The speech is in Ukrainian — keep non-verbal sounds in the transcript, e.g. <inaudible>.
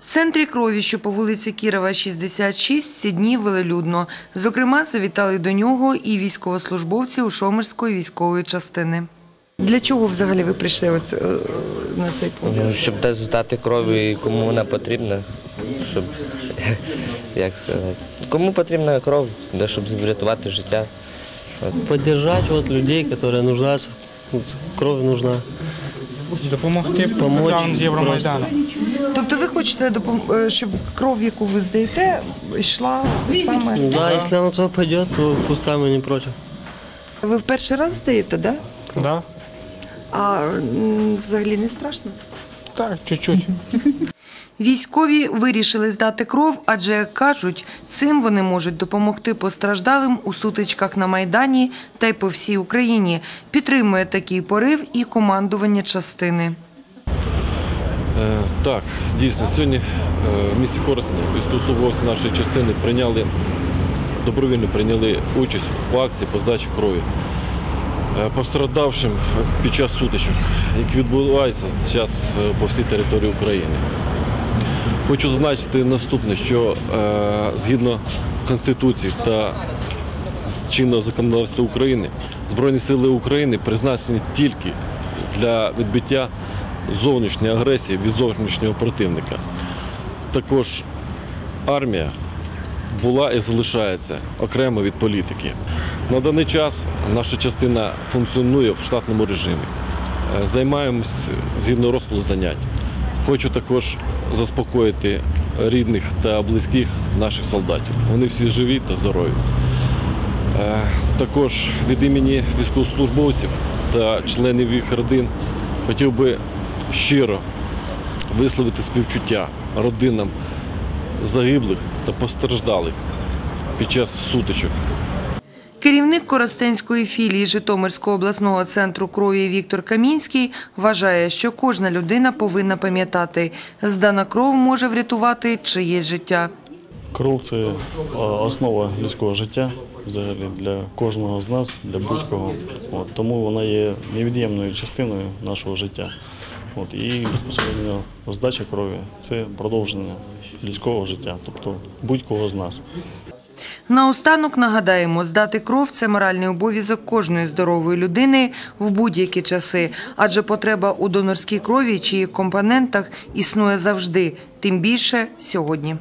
В центрі крові, що по вулиці Кірова, 66, ці дні велелюдно. Зокрема, завітали до нього і військовослужбовці Ушомирської військової частини. Для чого взагалі ви прийшли от, е, на цей пункт? Ну, щоб десь здати кров і кому вона потрібна. Щоб, <laughs> як сказати, кому потрібна кров, де щоб врятувати життя. поддержать вот людей, которые нуждаются. Вот кровь нужна. Допомогти Помочь з Євромайдану. Тобто ви хочете, е, щоб кров, яку ви здаєте, йшла саме. Да, если оно туда пойдет, то пускай мы не против. Ви в перший раз здаєте, да? Да? А взагалі не страшно? Так, чуть-чуть. Військові вирішили здати кров, адже, як кажуть, цим вони можуть допомогти постраждалим у сутичках на Майдані та й по всій Україні. Підтримує такий порив і командування частини. Е, Так, дійсно, сьогодні е, в місті Коростені військовослужбовці нашої частини прийняли добровільно прийняли участь у акції по здачі крові е, пострадавшим під час сутичок, які відбуваються зараз по всій території України. Хочу зазначити наступне, що згідно Конституції та чинного законодавства України Збройні сили України призначені тільки для відбиття зовнішньої агресії від зовнішнього противника. Також армія була і залишається окремо від політики. На даний час наша частина функціонує в штатному режимі. Е, Займаємось згідно розкладу занять. Хочу також заспокоїти рідних та близьких наших солдатів. Вони всі живі та здорові. Е, Також від імені військовослужбовців та членів їх родин хотів би щиро висловити співчуття родинам загиблих та постраждалих під час сутичок. Керівник Коростенської філії Житомирського обласного центру крові Віктор Камінський вважає, що кожна людина повинна пам'ятати, здана кров може врятувати чиєсь життя. Кров це е, основа людського життя взагалі для кожного з нас, для будь-кого. Тому вона є невід'ємною частиною нашого життя. От, і безпосередньо здача крові це продовження людського життя, тобто будь-кого з нас. Наостанок нагадаємо, здати кров – це моральний обов'язок кожної здорової людини в будь-які часи, адже потреба у донорській крові чи їх компонентах існує завжди, тим більше сьогодні.